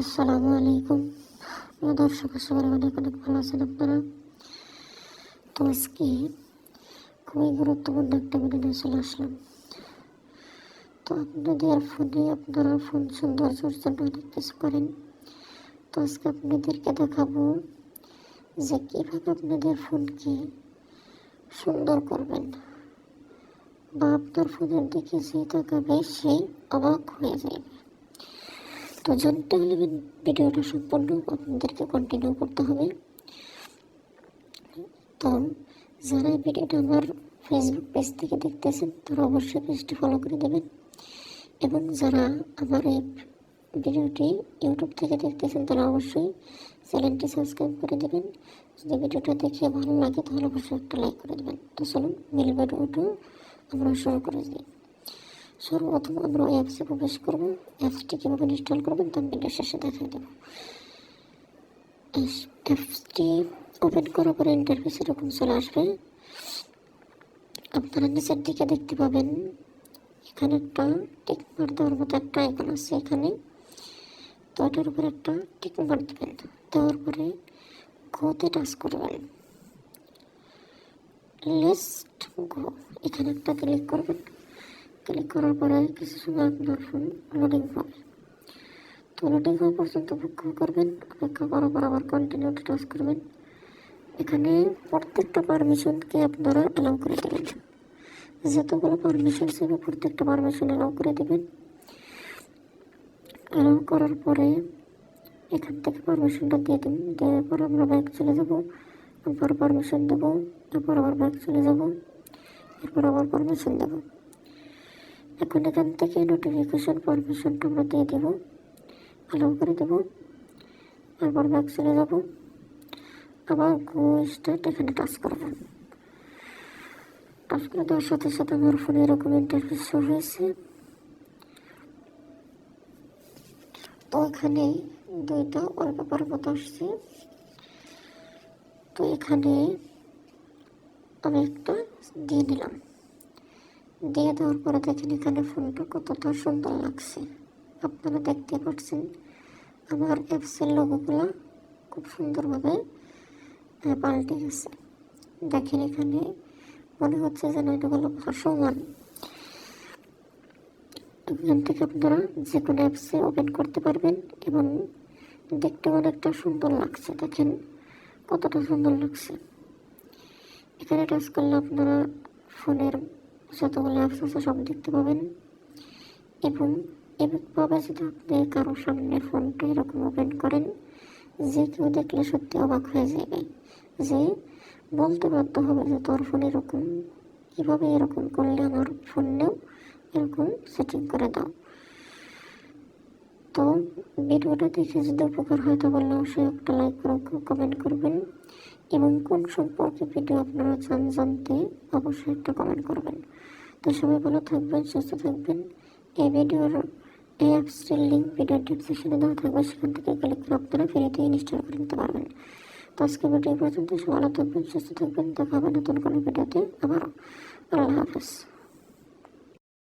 আসসালামু আলাইকুম। প্রিয় দর্শক, আশা অনেক অনেক ভালো আছেন আপনারা। তো আজকে খুবই গুরুত্বপূর্ণ একটা ভিডিও চলে আসলাম। তো আপনাদের ফোনে আপনারা ফোন সৌন্দর্যের জন্য অনেক কিছু করেন। তো আজকে আপনাদেরকে দেখাবো যে কীভাবে আপনাদের ফোনকে সুন্দর করবেন। বা আপনার ফোনের দিকে যে তাকাবে, সেই অবাক হয়ে যাবে। তো জানতে হলে ভিডিওটা সম্পূর্ণ আপনাদেরকে কন্টিনিউ করতে হবে। তো যারা এই ভিডিওটা আমার ফেসবুক পেজ থেকে দেখতেছেন, তারা অবশ্যই পেজটি ফলো করে দেবেন। এবং যারা আমার এই ভিডিওটি ইউটিউব থেকে দেখতেছেন, তারা অবশ্যই চ্যানেলটি সাবস্ক্রাইব করে দেবেন। যদি ভিডিওটা দেখে ভালো লাগে, তাহলে অবশ্যই একটা লাইক করে দেবেন। তো চলুন মিল ভিডিওটা আমরা শুরু করে দিই। সর্বপ্রথম আমরা অ্যাপসে প্রবেশ করব। অ্যাপসটি কীভাবে ইনস্টল করবেন তা ভিডিও শেষে দেখিয়ে দেবো। অ্যাপসটি ওপেন করার পরে ইন্টারফেস এরকম চলে আসবে, আপনারা নিচের দিকে দেখতে পাবেন, এখানে একটা টিক মার দেওয়ার মতো একটা আইকন আছে এখানে। তো এটার উপরে একটা টিক মার দেবেন। দেওয়ার পরে গোতে টাচ করবেন। লিস্ট গো এখানে একটা ক্লিক করবেন। ক্লিক করার পরে কিছু সময় আপনার ফোন লোডিং হবে তো লোডিং হওয়া পর্যন্ত অপেক্ষা করবেন অপেক্ষা করার পর আবার কন্টিনিউ টাচ করবেন। এখানে প্রত্যেকটা পারমিশনকে আপনারা অ্যালাউ করে দেবেন। যতগুলো পারমিশন ছিল প্রত্যেকটা পারমিশন অ্যালাউ করে দেবেন। অ্যালাউ করার পরে এখান থেকে পারমিশনটা দিয়ে দিন। দেওয়ার পর আমরা ব্যাগ চলে যাব আবার পারমিশন দেবো তারপর আবার ব্যাগ চলে যাব, এরপর আবার পারমিশন দেবো। এখন এখান থেকে নোটিফিকেশন পারমিশনটা আমরা দিয়ে দেবো। ভালো করে দেবো। তারপর ব্যাগ চলে যাব। আবার গো স্টার্ট এখানে টাচ করব। টাচ করে দেওয়ার সাথে সাথে আমার ফোনে এরকম ইন্টারফেস শো হয়েছে। তো এখানে দুইটা অল্প পর্বত আসছে। তো এখানে আমি একটা দিয়ে নিলাম। দিয়ে দেওয়ার পরে দেখেন এখানে ফোনটা কতটা সুন্দর লাগছে। আপনারা দেখতে পাচ্ছেন আমার অ্যাপসের লোগোগুলো খুব সুন্দরভাবে পাল্টে গেছে। দেখেন এখানে মনে হচ্ছে যেন এটাগুলো ভাসমান এখান থেকে আপনারা যে কোনো অ্যাপসে ওপেন করতে পারবেন এবং দেখতে অনেকটা সুন্দর লাগছে। দেখেন কতটা সুন্দর লাগছে। এখানে টাচ করলে আপনারা ফোনের যতগুলো অ্যাপস সব দেখতে পাবেন। এবং এভাবে যদি আপনি কারও সামনে ফোনটা এরকম ওপেন করেন, যে কেউ দেখলে সত্যি অবাক হয়ে যাবে যে, বলতে বাধ্য হবে যে তোর ফোন এরকম, কীভাবে এরকম করলে আমার ফোনেও এরকম সেটিং করে দাও। তো ভিডিওটা দেখে যদি উপকার হয়, তাহলে অবশ্যই একটা লাইক কমেন্ট করবেন। এবং কোন সম্পর্কে ভিডিও আপনারা চান জানতে অবশ্যই একটা কমেন্ট করবেন। তো সবাই ভালো থাকবেন, সুস্থ থাকবেন। এই ভিডিওর, এই অ্যাপসটির লিঙ্ক ভিডিও ডিসক্রিপশনে দেওয়া থাকবে। সেখান থেকে ক্লিক করে আপনারা দিয়ে ইনস্টল করে নিতে পারবেন। তো আজকে ভিডিও পর্যন্ত সবাই ভালো থাকবেন, সুস্থ থাকবেন। দেখা হবে নতুন কোনো ভিডিওতে আবারও। আল্লাহ হাফেজ।